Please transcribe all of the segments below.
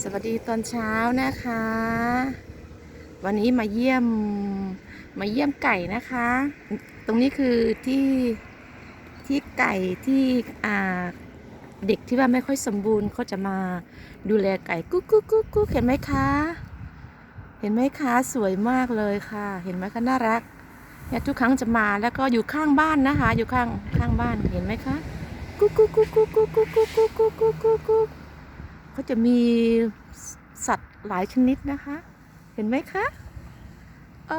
สวัสดีตอนเช้านะคะ วันนี้มาเยี่ยมมาเยี่ยมไก่นะคะ ตรงนี้คือที่ที่ไก่ที่อ่าเด็กที่ว่าไม่ค่อยสมบูรณ์เขาจะมาดูแลไก่กุ๊กกุ๊กกุ๊กกุ๊กเห็นไหมคะ เห็นไหมคะสวยมากเลยค่ะ เห็นไหมคะน่ารักเนี่ยทุกครั้งจะมาแล้วก็อยู่ข้างบ้านนะคะ อยู่ข้างข้างบ้านเห็นไหมคะกุ๊กกุ๊กกุ๊กกุ๊กกุ๊กกุ๊กกุ๊กกุ๊กกุ๊กกุ๊ก เขาจะมีสัตว์หลายชนิดนะคะ เห็นไหมคะโอ้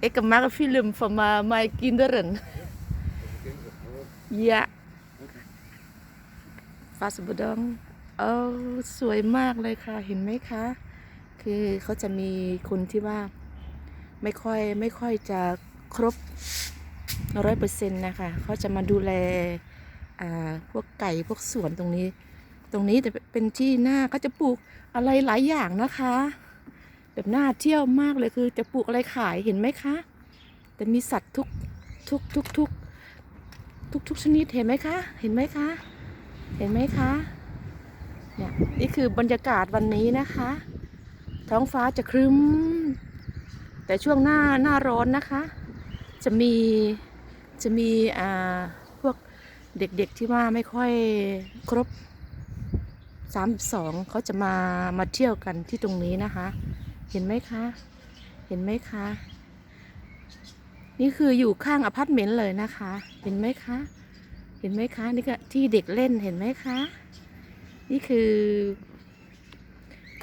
เอกมักฟิล์ม van uh, mijn kinderen ja vast bedankt โอ้สวยมากเลยค่ะ เห็นไหมคะ คือเขาจะมีคนที่ว่าไม่ค่อยไม่ค่อยจะครบร้อยเปอร์เซ็นต์นะคะ เขาจะมาดูแลอ่าพวกไก่พวกสวนตรงนี้ ตรงนี้แต่เป็นที่หน้าก็จะปลูกอะไรหลายอย่างนะคะแบบน่าเที่ยวมากเลยคือ จะปลูกอะไรขายเห็นไหมคะ แต่มีสัตว์ทุกทุกทุกทุกทุกทุกชนิดเห็นไหมคะ เห็นไหมคะ เห็นไหมคะเนี่ยนี่คือบรรยากาศวันนี้นะคะ ท้องฟ้าจะครึ้ม แต่ช่วงหน้าหน้าร้อนนะคะ จะมีจะมีอ่าพวกเด็กๆที่ว่าไม่ค่อยครบ สามสองเขาจะมามาเที่ยวกันที่ตรงนี้นะคะ เห็นไหมคะ เห็นไหมคะ นี่คืออยู่ข้างอพาร์ตเมนต์เลยนะคะ เห็นไหมคะ เห็นไหมคะนี่ก็ที่เด็กเล่นเห็นไหมคะ นี่คือ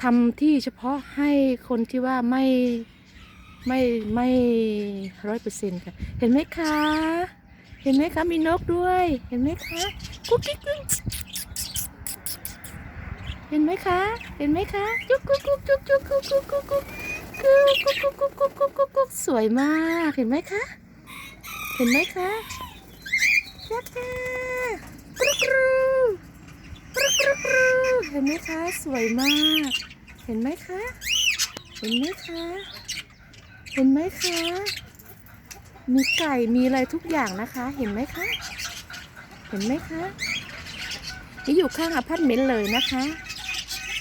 ทำที่เฉพาะให้คนที่ว่าไม่ไม่ไม่ร้อยเปอร์เซ็นต์ค่ะ เห็นไหมคะ เห็นไหมคะมีนกด้วย เห็นไหมคะกุ๊กกิ๊ก ห็นไหมคะ เห็นไหมคะจุ๊กกุ๊กกุ๊กจุ๊กจุ๊กกุ๊กกุ๊กกุ๊กกุ๊กกุ๊กกุ๊กกุ๊กกุ๊กกุ๊กกุ๊กกุ๊กคุกสวยมากเห็นไหมคะเห็นไหมคะจ้าจ้ากรุ๊กรูกรุ๊กกรูกรูเห็นไหมคะสวยมาก เห็นไหมคะเห็นไหมคะเห็นไหมคะมีไก่มีอะไรทุกอย่างนะคะ เห็นไหมคะเห็นไหมคะนี่อยู่ข้างอพาร์ตเมนต์เลยนะคะ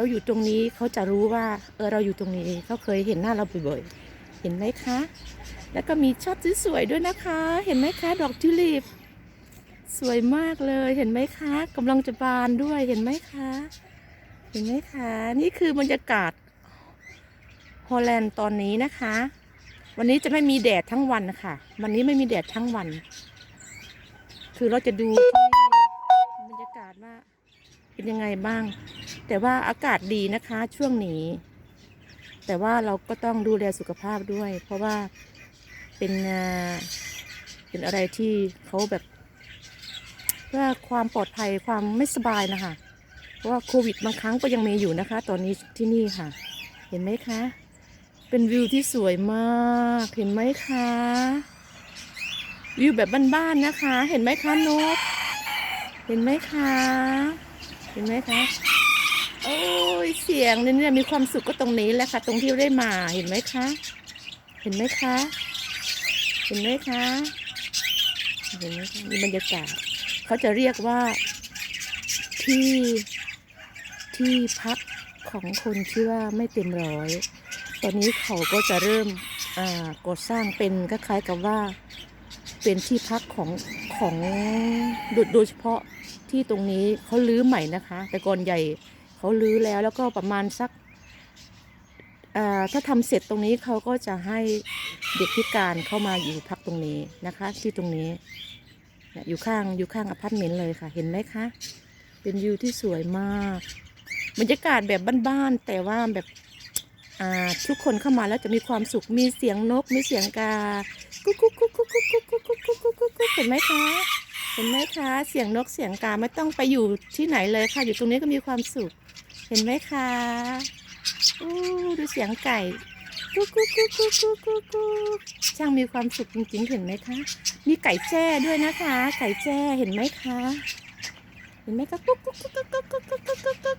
เราอยู่ตรงนี้เขาจะรู้ว่าเออเราอยู่ตรงนี้เขาเคยเห็นหน้าเราบ่อยๆเห็นไหมคะ แล้วก็มีช็อตสวยๆด้วยนะคะ เห็นไหมคะ ดอกทิวลิปสวยมากเลยเห็นไหมคะกำลังจะบานด้วยเห็นไหมคะ เห็นไหมคะ นี่คือบรรยากาศฮอลแลนด์ตอนนี้นะคะ วันนี้จะไม่มีแดดทั้งวันค่ะวันนี้ไม่มีแดดทั้งวัน คือเราจะดูที่ เป็นยังไงบ้าง แต่ว่าอากาศดีนะคะช่วงนี้ แต่ว่าเราก็ต้องดูแลสุขภาพด้วย เพราะว่าเป็นเป็นอะไรที่เขาแบบเพื่อความปลอดภัยความไม่สบายนะคะเพราะว่าโควิดบางครั้งก็ยังมีอยู่นะคะ ตอนนี้ที่นี่ค่ะ เห็นไหมคะ เป็นวิวที่สวยมากเห็นไหมคะวิวแบบบ้านๆนะคะ เห็นไหมคะนก เห็นไหมคะ เห็นไหมคะโอ้ยเสียงเนี่ยมีความสุขก็ตรงนี้แหละค่ะ ตรงที่ได้มาเห็นไหมคะ เห็นไหมคะ เห็นไหมคะเห็นไหมคะมีบรรยากาศเขาจะเรียกว่า ที่ที่พักของคนที่ว่าไม่เต็มร้อย ตอนนี้เขาก็จะเริ่มก่อสร้างเป็นคล้ายๆกับว่า เป็นที่พักของ ของโดยโดยเฉพาะที่ตรงนี้เขาลื้อใหม่นะคะ แต่ก่อนใหญ่เขาลื้อแล้วแล้วก็ประมาณสักถ้าทำเสร็จตรงนี้เขาก็จะให้เด็กพิการเข้ามาอยู่พักตรงนี้นะคะ ที่ตรงนี้อยู่ข้างอยู่ข้างอพาร์ตเมนต์เลยค่ะ เห็นไหมคะ เป็นวิวที่สวยมากบรรยากาศแบบบ้านๆแต่ว่าแบบ ทุกคนเข้ามาแล้วจะมีความสุขมีเสียงนก มีเสียงกากุ๊กกุ๊กกุ๊กกุ๊กกุ๊กกุ๊กกุ๊กกุ๊กกุ๊กกุ๊กกุ๊กเห็นไหมคะเห็นไหมคะเสียงนกเสียงกาไม่ต้องไปอยู่ที่ไหนเลยค่ะ อยู่ตรงนี้ก็มีความสุข เห็นไหมคะอู้ดูเสียงไก่กุ๊กกุ๊กกุ๊กกุ๊กกุ๊กกุ๊กกุ๊กช่างมีความสุขจริงๆเห็นไหมคะ มีไก่แจ้ด้วยนะคะ ไก่แจ้เห็นไหมคะ เห็นไหมคะกุ๊กกุ๊กกุ๊กกุ๊กกุ๊กกุ๊กกุ๊กกุ๊ก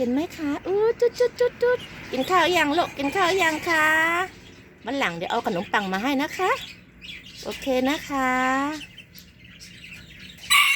เห็นไหมคะอู้จุดจุดจุดจุดกินข้าวยังลูกกินข้าวยังคะวันหลังเดี๋ยวเอาขนมปังมาให้นะคะ โอเคนะคะ